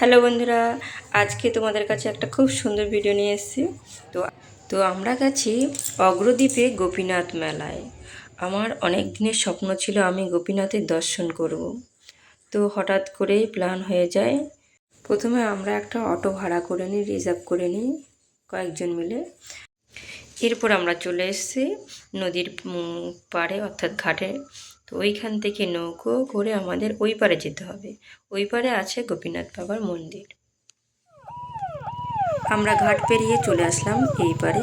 Hello বন্ধুরা, আজকে তোমাদের কাছে একটা খুব সুন্দর ভিডিও নিয়ে এসেছি। তো তো আমরা গেছি অগ্রদ্বীপে গোপীনাথ মেলায়। আমার অনেক দিনের স্বপ্ন ছিল আমি গোপীনাথের দর্শন করব। তো হঠাৎ করেই প্ল্যান হয়ে যায়, প্রথমে আমরা একটা অটো ভাড়া করে নিই রিজার্ভ করে নিই কয়েকজন মিলে। এরপর আমরা চলে এসেছি নদীর পাড়ে, অর্থাৎ ঘাটে। তো ওইখান থেকে নৌকো করে আমাদের ওই পারে যেতে হবে। ওই পারে আছে গোপীনাথ বাবার মন্দির। আমরা ঘাট পেরিয়ে চলে আসলাম এই পারে,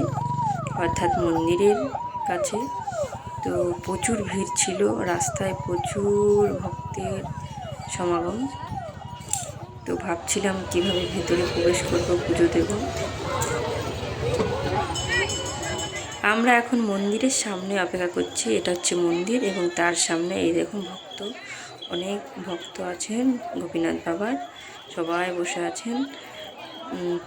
অর্থাৎ মন্দিরের কাছে। তো প্রচুর ভিড় ছিল, রাস্তায় প্রচুর ভক্তের সমাগম। তো ভাবছিলাম কীভাবে ভেতরে প্রবেশ করব, পুজো দেবো। আমরা এখন মন্দিরের সামনে অপেক্ষা করছি। এটা হচ্ছে মন্দির এবং তার সামনে এই দেখুন ভক্ত। অনেক ভক্ত আছেন, গোপীনাথ বাবার সবাই বসে আছেন।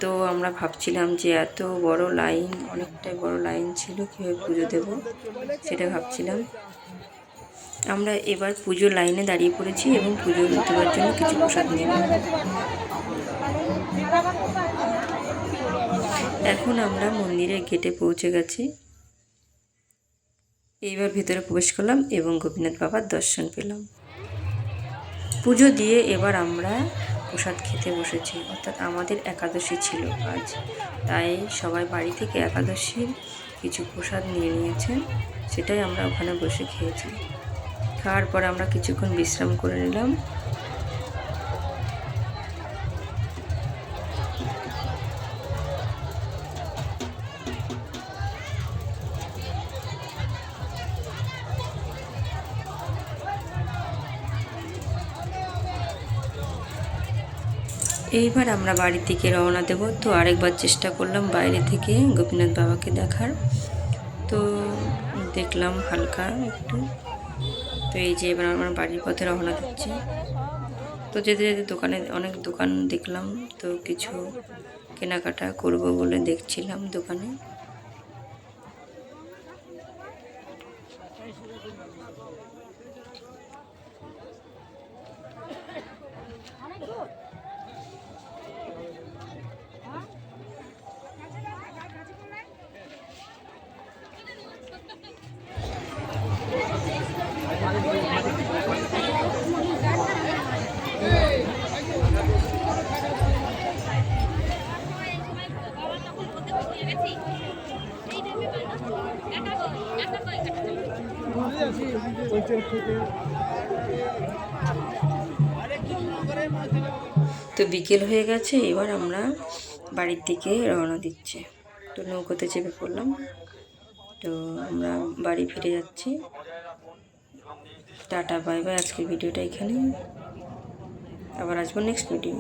তো আমরা ভাবছিলাম যে এত বড় লাইন, অনেকটাই বড় লাইন ছিল, কীভাবে পুজো দেব সেটা ভাবছিলাম। আমরা এবার পুজোর লাইনে দাঁড়িয়ে পড়েছি এবং পুজো দেওয়ার জন্য কিছু প্রসাদ নিয়ে এখন আমরা মন্দিরের গেটে পৌঁছে গেছি। এইবার ভিতরে প্রবেশ করলাম এবং গোপীনাথ বাবার দর্শন পেলাম। পুজো দিয়ে এবার আমরা প্রসাদ খেতে বসেছি, অর্থাৎ আমাদের একাদশী ছিল আজ। তাই সবাই বাড়ি থেকে একাদশীর কিছু প্রসাদ নিয়ে নিয়েছেন, সেটাই আমরা ওখানে বসে খেয়েছি। খাওয়ার পর আমরা কিছুক্ষণ বিশ্রাম করে নিলাম। এইবার আমরা বাড়ি থেকে রওনা দেব। তো আরেকবার চেষ্টা করলাম বাইরে থেকে গোপীনাথ বাবাকে দেখার। তো দেখলাম হালকা একটু। তো এই যে এবার আমার বাড়ির পথে রওনা দিচ্ছি। তো যেতে যেতে দোকানে অনেক দোকান দেখলাম। তো কিছু কেনাকাটা করব বলে দেখছিলাম দোকানে। তো বিকেল হয়ে গেছে, এবার আমরা বাড়ির দিকে রওনা দিচ্ছি। তো নৌকোতে চেপে পড়লাম। তো আমরা বাড়ি ফিরে যাচ্ছি। Tata, bye bye. আজকের ভিডিওটা এখানে আবার আসব নেক্সট ভিডিও